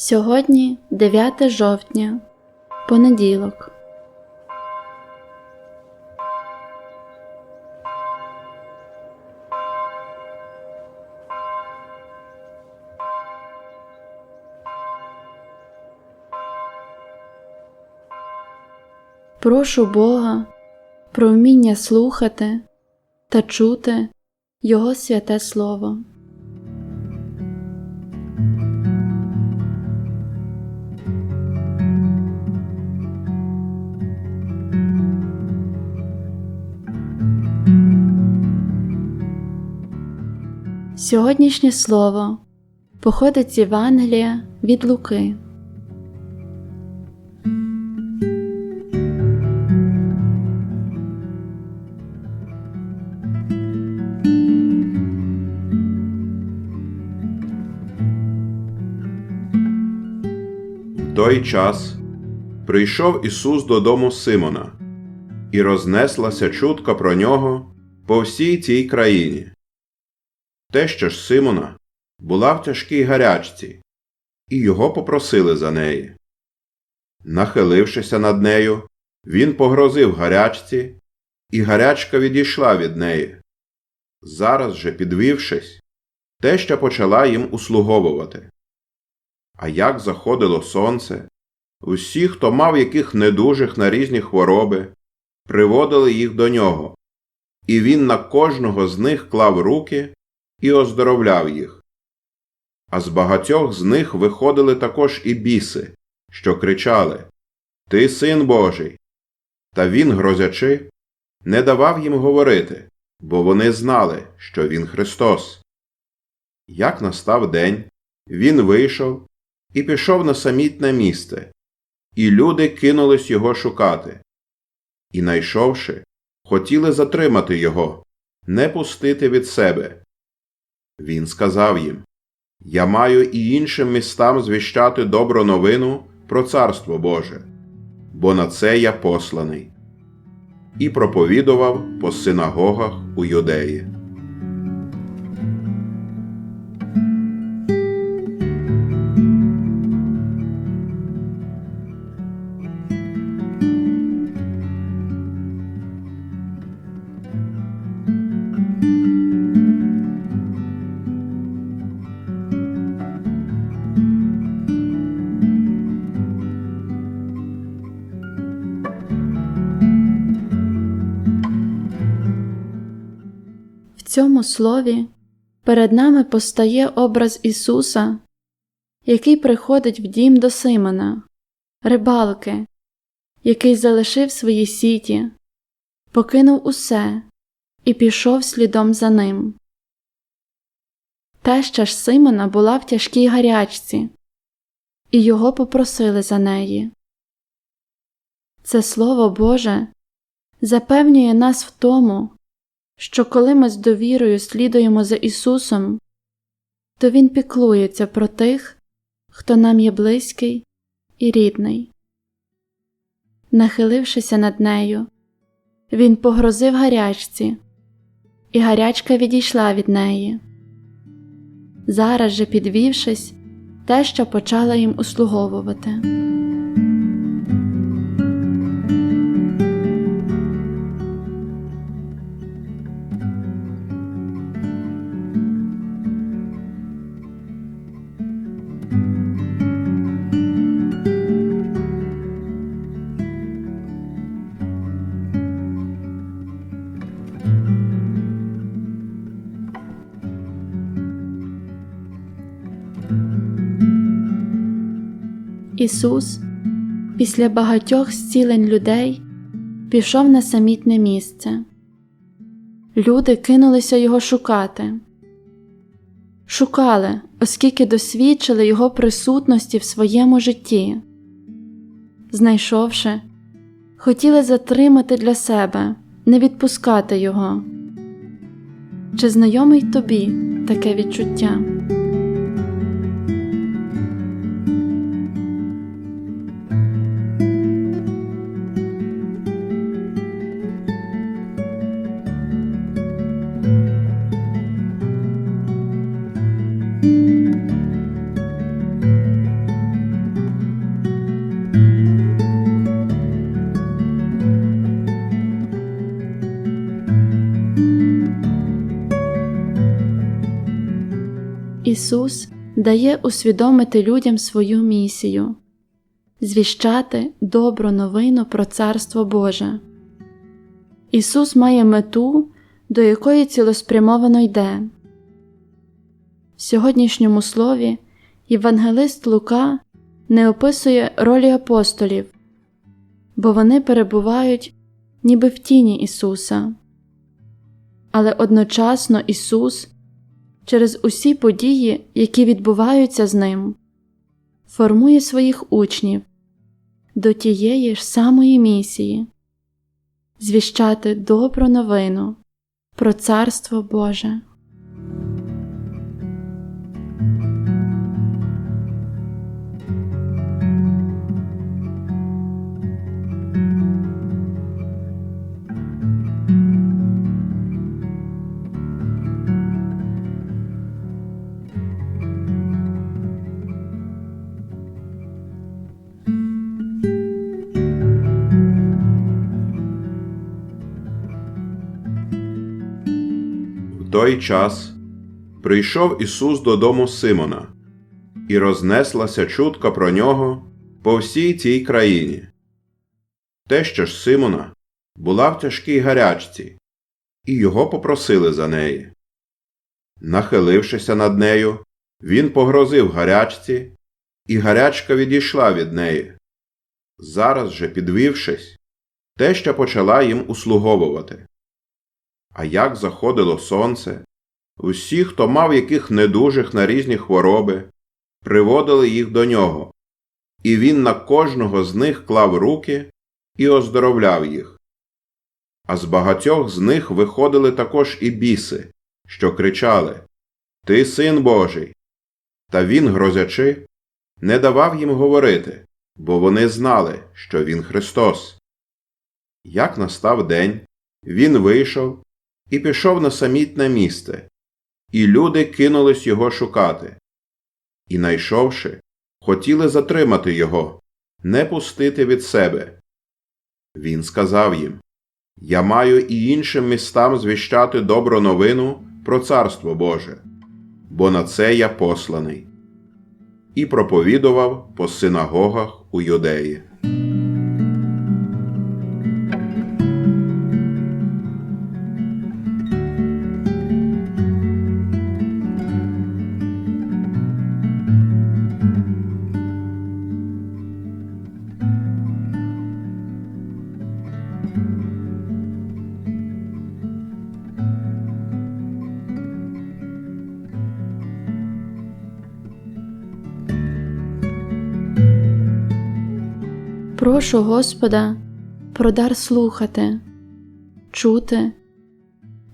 Сьогодні 9 жовтня, понеділок. Прошу Бога про вміння слухати та чути Його святе Слово. Сьогоднішнє слово походить з Євангелія від Луки. Той час прийшов Ісус додому Симона, і рознеслася чутка про нього по всій цій країні. Теща ж Симона була в тяжкій гарячці, і його попросили за неї. Нахилившися над нею, він погрозив гарячці, і гарячка відійшла від неї. Зараз же, підвівшись, теща почала їм услуговувати. А як заходило сонце, усі, хто мав яких недужих на різні хвороби, приводили їх до нього, і він на кожного з них клав руки і оздоровляв їх. А з багатьох з них виходили також і біси, що кричали Ти син Божий. Та він, грозячи, не давав їм говорити, бо вони знали, що він Христос. Як настав день, він вийшов і пішов на самітне місце, і люди кинулись його шукати. І, найшовши, хотіли затримати його, не пустити від себе. Він сказав їм Я маю і іншим містам звіщати добру новину про Царство Боже, бо на це я посланий. І проповідував по синагогах у Юдеї. Цьому слові перед нами постає образ Ісуса, який приходить в дім до Симона, рибалки, який залишив свої сіті, покинув усе і пішов слідом за ним. Теща ж Симона була в тяжкій гарячці, і його попросили за неї. Це Слово Боже запевнює нас в тому, що коли ми з довірою слідуємо за Ісусом, то Він піклується про тих, хто нам є близький і рідний. Нахилившися над нею, Він погрозив гарячці, і гарячка відійшла від неї. Зараз же, підвівшись, те, що почала їм услуговувати. Ісус, після багатьох зцілень людей, пішов на самітне місце. Люди кинулися його шукати. Шукали, оскільки досвідчили Його присутності в своєму житті. Знайшовши, хотіли затримати для себе, не відпускати Його. Чи знайомий тобі таке відчуття? Ісус дає усвідомити людям свою місію звіщати добру новину про Царство Боже. Ісус має мету, до якої цілеспрямовано йде. В сьогоднішньому слові Євангелист Лука не описує ролі апостолів, бо вони перебувають ніби в тіні Ісуса. Але одночасно Ісус через усі події, які відбуваються з Ним, формує своїх учнів до тієї ж самої місії звіщати добру новину про Царство Боже. Той час прийшов Ісус додому Симона, і рознеслася чутка про нього по всій цій країні. Теща ж Симона була в тяжкій гарячці, і його попросили за неї. Нахилившися над нею, він погрозив гарячці, і гарячка відійшла від неї. Зараз же, підвівшись, теща почала їм услуговувати. А як заходило сонце, усі, хто мав яких недужих на різні хвороби, приводили їх до нього, і він на кожного з них клав руки і оздоровляв їх. А з багатьох з них виходили також і біси, що кричали Ти син Божий. Та він, грозячи, не давав їм говорити, бо вони знали, що він Христос. Як настав день, він вийшов і пішов на самітне місце, і люди кинулись його шукати. І, найшовши, хотіли затримати його, не пустити від себе. Він сказав їм Я маю і іншим містам звіщати добру новину про Царство Боже, бо на це я посланий. І проповідував по синагогах у Юдеї. Прошу Господа про дар слухати, чути,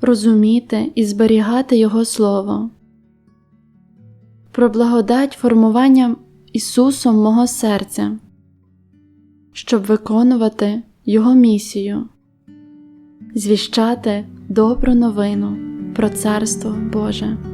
розуміти і зберігати Його Слово, про благодать формуванням Ісусом мого серця, щоб виконувати Його місію, звіщати добру новину про Царство Боже.